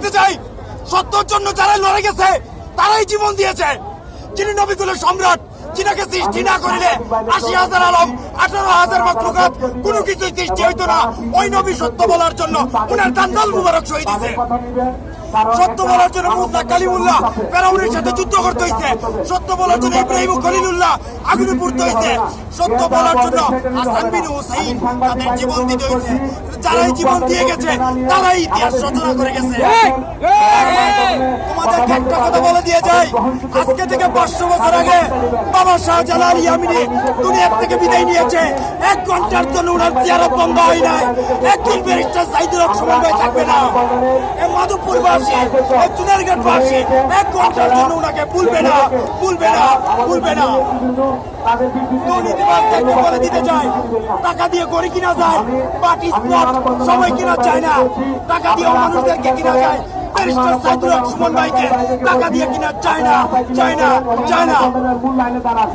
দিতে চাই। সত্যর জন্য যারা লড়ে গেছে, তারাই জীবন দিয়েছে। যিনি নবীকুলের সম্রাট, যিনাকে সৃষ্টি না করিলে আশি হাজার আলম, আঠারো হাজার মাকলুকাত কোনো কিছুই সৃষ্টি হইতো না। ওই নবী সত্য বলার জন্য ওনার দান্দাল মুবারক শহীদ দিছে সত্য বলার জন্য মুসা কালিমুল্লাহ ফেরাউনের সাথে যুদ্ধ করতে হইছে। সত্য বলার জন্য ইব্রাহিম খলিলুল্লাহ আগুনে পড়তে হইছে সত্য বলার জন্য হাসান বিন হুসাইন তাদের জীবন দিতে হইছে যারাই জীবন দিয়ে গেছে, তারাই ইতিহাস রচনা করে গেছে। তোমাদেরকে একটা কথা বলে দিয়ে যাই। আজকে থেকে পাঁচশো বছর আগে বাবা শাহজালাল ইয়ামিনী দুনিয়ার থেকে বিদায় নিয়েছে। এক ঘণ্টার জন্য ওনার চেয়ারত বন্ধ হয় নাই। একদিন ব্যারিস্টার সাইদুল হক সমন্বয় থাকবে না। এ মাধবপুরবাসী, এ চুনারঘাটবাসী এক ঘণ্টার জন্য ওনাকে ভুলবে না ভুলবে না ভুলবে না। দিতে টাকা দিয়ে গড়ি কিনা যায় পার্টি স্পট সবাই কিনা চায় না। টাকা দিয়ে মানুষদেরকে কিনা যায় ব্যারিস্টার সাইদুল হক সুমন ভাইকে টাকা দিয়ে কিনা চায় না চায় না চায় না। মূল্যায়নে দাঁড়ান।